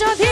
ঔষধি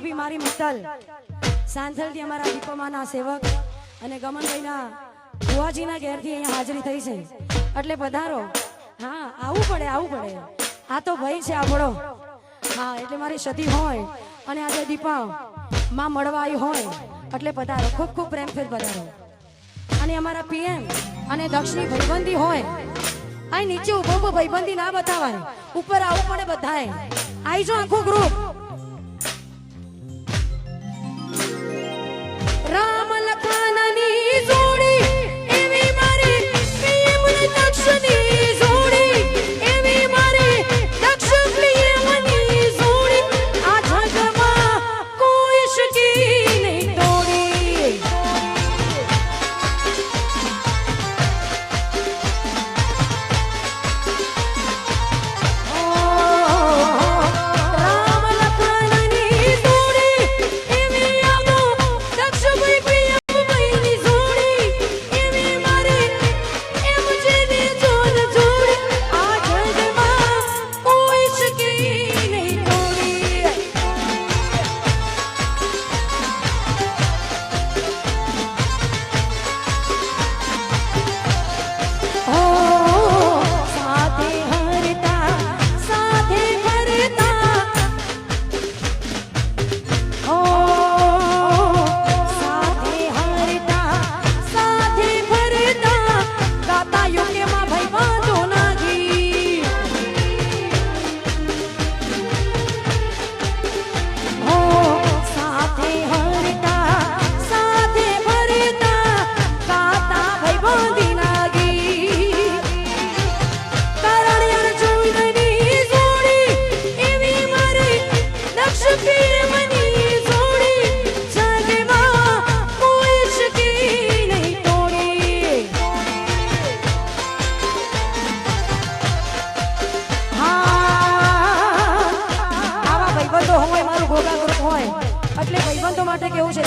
ભાભી મારી મિત્તલ. સાંથલથી અમારા દીપમાના સેવક અને ગમનભાઈના ભુવાજીના ઘેરથી અહીંયા હાજરી થઈ છે. એટલે પધારો. હા આવવું પડે આવવું પડે. આ તો ભાઈ છે આપણો. હા, એટલે મારી સતી હોય અને આજે દીપા માં મળવા આવી હોય. એટલે પધારો. ખૂબ ખૂબ પ્રેમથી પધારો. અને અમારા પીએમ અને દક્ષની ભાઈબંધી હોય, અહીં નીચે ઊભો ભાઈબંધી ના બતાવાય. ઉપર આવું પડે બધાએ. આવી જો આખું ગ્રુપ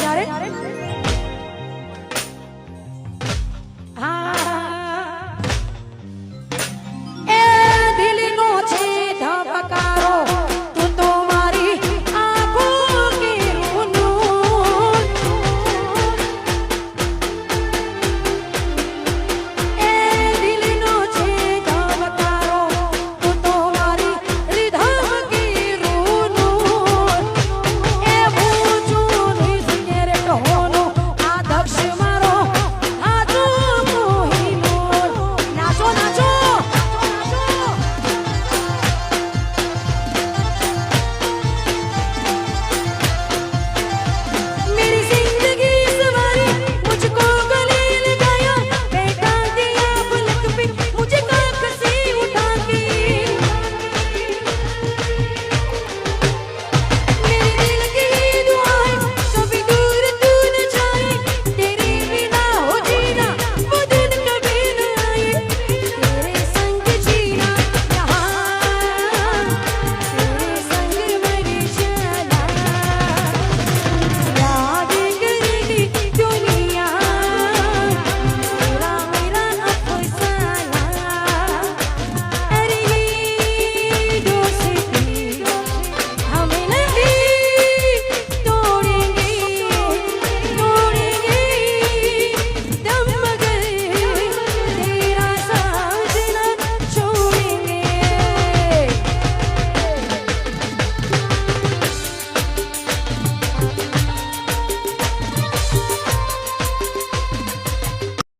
Yaren. it?